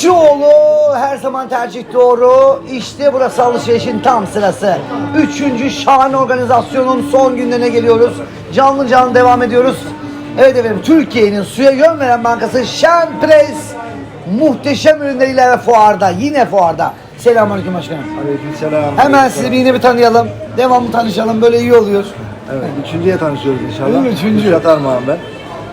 Elçioğlu her zaman tercih doğru. İşte burası alışverişin tam sırası. Üçüncü şahane organizasyonun son günlerine geliyoruz. Canlı canlı devam ediyoruz. Evet efendim Türkiye'nin suya yön veren bankası Şenpres muhteşem ürünleriyle fuarda. Yine fuarda. Selamünaleyküm başkanım. Aleykümselam. Hemen sizi bir yine bir tanıyalım. Devamlı tanışalım. Böyle iyi oluyor. Evet, üçüncüye tanışıyoruz inşallah. Değil mi? Üçüncü. Armağan ben.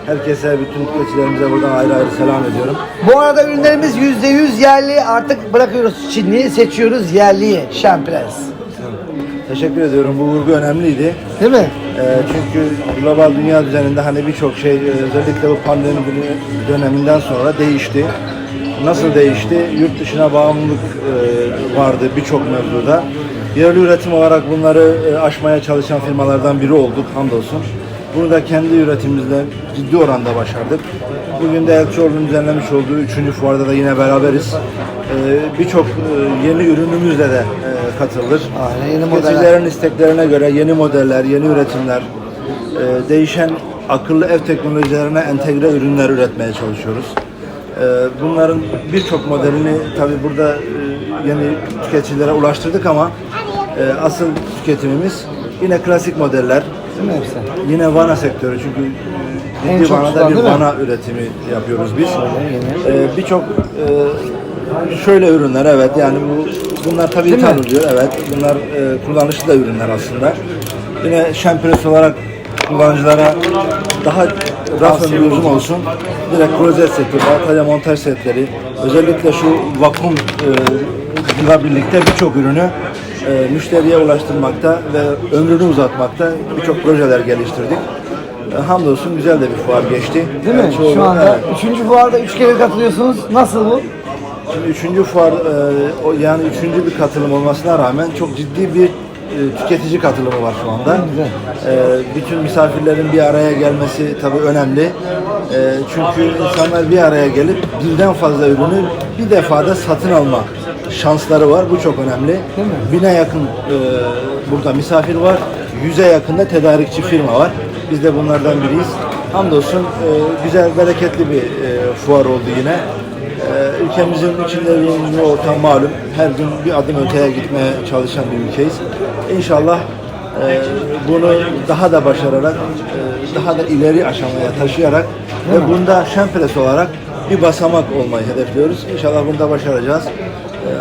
Herkese, bütün tüketicilerimize buradan ayrı ayrı selam ediyorum. Bu arada ürünlerimiz %100 yerli. Artık bırakıyoruz Çinliyi, seçiyoruz yerliyi. Şenpres. Teşekkür ediyorum. Bu vurgu önemliydi. Değil mi? Ee, çünkü global dünya düzeninde hani birçok şey e, özellikle bu pandemi döneminden sonra değişti. Nasıl değişti? Yurt dışına bağımlılık e, vardı birçok mevzuda. Yerli üretim olarak bunları e, aşmaya çalışan firmalardan biri olduk hamdolsun. Bunu da kendi üretimimizle ciddi oranda başardık. Bugün de Elçioğlu'nun düzenlemiş olduğu 3. fuarda da yine beraberiz. Ee, Birçok e, yeni ürünümüzle de e, katılır. Aynen, yeni modeller. Tüketicilerin isteklerine göre yeni modeller, yeni üretimler, e, değişen akıllı ev teknolojilerine entegre ürünler üretmeye çalışıyoruz. E, Bunların birçok modelini tabi burada e, yeni tüketicilere ulaştırdık ama e, asıl tüketimimiz yine klasik modeller. Değil mi hepsi? Yine vana sektörü çünkü e, En ciddi çok vanada tutan bir değil mi? vana üretimi yapıyoruz biz. yeni. E, Birçok e, şöyle ürünler evet yani bu bunlar tabii Değil mi? oluyor evet bunlar e, kullanışlı da ürünler aslında. Yine şempres olarak kullanıcılara daha raf ömrü uzun olsun. Direkt klozet seti, baltayla montaj setleri, özellikle şu vakum e, ile birlikte birçok ürünü e, müşteriye ulaştırmakta ve ömrünü uzatmakta birçok projeler geliştirdik. E, hamdolsun güzel de bir fuar geçti. Değil mi? Elçioğlu, Şu anda evet. üçüncü fuarda üç kere katılıyorsunuz. Nasıl bu? Şimdi üçüncü fuar, e, o yani üçüncü bir katılım olmasına rağmen çok ciddi bir e, tüketici katılımı var şu anda. Güzel. E, bütün misafirlerin bir araya gelmesi tabii önemli. E, çünkü insanlar bir araya gelip birden fazla ürünü bir defada satın alma şansları var. Bu çok önemli. Değil mi? Bine yakın e, burada misafir var. Yüze yakında tedarikçi firma var. Biz de bunlardan biriyiz. Hamdolsun e, güzel, bereketli bir e, fuar oldu yine. Ee, ülkemizin içinde bulunduğu ortam malum. Her gün bir adım öteye gitmeye çalışan bir ülkeyiz. İnşallah e, bunu daha da başararak, e, daha da ileri aşamaya taşıyarak ve bunda şempres olarak bir basamak olmayı hedefliyoruz. İnşallah bunu da başaracağız.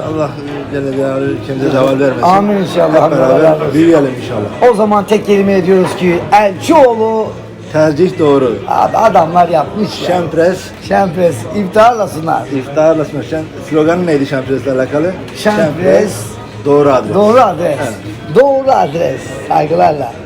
Allah Celaluhu ülkemize zeval vermesin. Amin inşallah. Hep beraber büyüyelim inşallah. O zaman tek kelime ediyoruz ki Elçioğlu Tercih doğru. abi adamlar yapmış ya. Şempres, Şenpres iftarlasınlar. iftarla Şen, sloganı neydi Şempres'le alakalı? Şempres, doğru adres. Doğru adres. Doğru adres. Saygılarla.